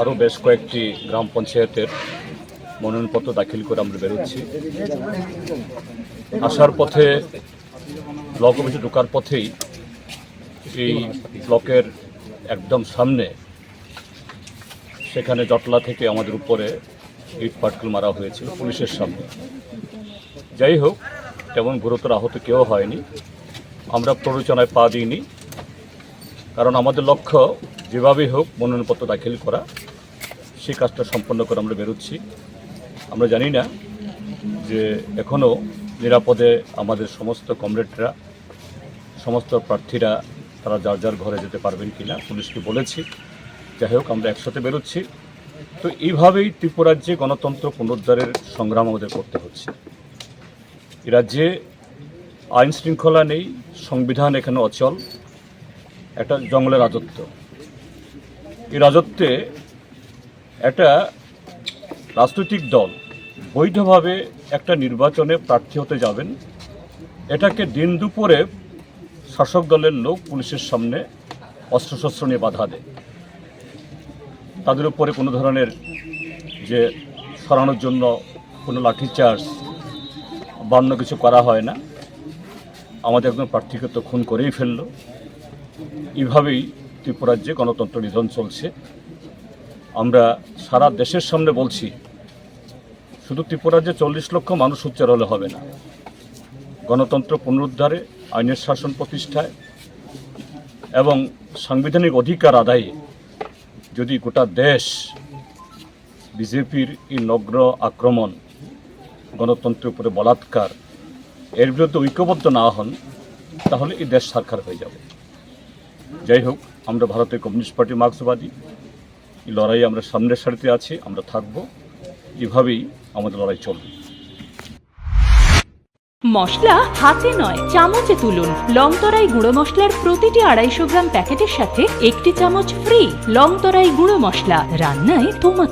আরও বেশ কয়েকটি গ্রাম পঞ্চায়েতের মনোনয়নপত্র দাখিল করে আমরা বেরোচ্ছি। আসার পথে ব্লক অফিসে ঢোকার পথেই এই ব্লকের একদম সামনে সেখানে জটলা থেকে আমাদের উপরে ইট পাটকেল মারা হয়েছিল পুলিশের সামনে। যাই হোক, তেমন গুরুতর আহত কেউ হয়নি। আমরা প্ররোচনায় পা দিইনি। কারণ আমাদের লক্ষ্য যেভাবেই হোক মনোনয়নপত্র দাখিল করা। সেই কাজটা সম্পন্ন করে আমরা বেরোচ্ছি। আমরা জানি না যে এখনও নিরাপদে আমাদের সমস্ত কমরেডরা, সমস্ত প্রার্থীরা তারা যার যার ঘরে যেতে পারবেন কি না পুলিশকে বলেছি। যাই হোক, আমরা একসাথে বেরোচ্ছি। তো এইভাবেই ত্রিপুরাজ্যে গণতন্ত্র পুনরুদ্ধারের সংগ্রাম আমাদের করতে হচ্ছে। এ রাজ্যে আইন শৃঙ্খলা নেই, সংবিধান এখানে অচল, একটা জঙ্গলের রাজত্ব। এই রাজত্বে একটা রাজনৈতিক দল বৈধভাবে একটা নির্বাচনে প্রার্থী হতে যাবেন। এটাকে দিন দুপুরে শাসক দলের লোক পুলিশের সামনে অস্ত্রশস্ত্র নিয়ে বাধা দেয়। তাদের উপরে কোনো ধরনের যে সরানোর জন্য কোনো লাঠিচার্জ বা অন্য কিছু করা হয় না। আমাদের একজন প্রার্থীকে তো খুন করেই ফেলল। এইভাবেই ত্রিপুরাজ্যে গণতন্ত্র নিধন চলছে আমরা সারা দেশের সামনে বলছি, শুধু ত্রিপুরাজ্যে চল্লিশ লক্ষ মানুষ উচ্চার হলে হবে না। গণতন্ত্র পুনরুদ্ধারে, আইনের শাসন প্রতিষ্ঠায় এবং সাংবিধানিক অধিকার আদায়ে যদি গোটা দেশ বিজেপির এই নগ্ন আক্রমণ, গণতন্ত্রের উপরে বলাৎকার, এর বিরুদ্ধে ঐক্যবদ্ধ না হন, তাহলে এই দেশ সারখার হয়ে যাবে। যাই হোক, আমরা ভারতের কমিউনিস্ট পার্টি মার্ক্সবাদী লড়াই আমরা সামনের সারিতে আছি, আমরা থাকব। এভাবেই আমাদের লড়াই চলবে। মশলা হাতে নয়, চামচে তুলুন। লংতরাই গুঁড়ো মশলার প্রতিটি আড়াইশো গ্রাম প্যাকেটের সাথে একটি চামচ ফ্রি লংতরাই গুঁড়ো মশলা। রান্নায় তোমাকে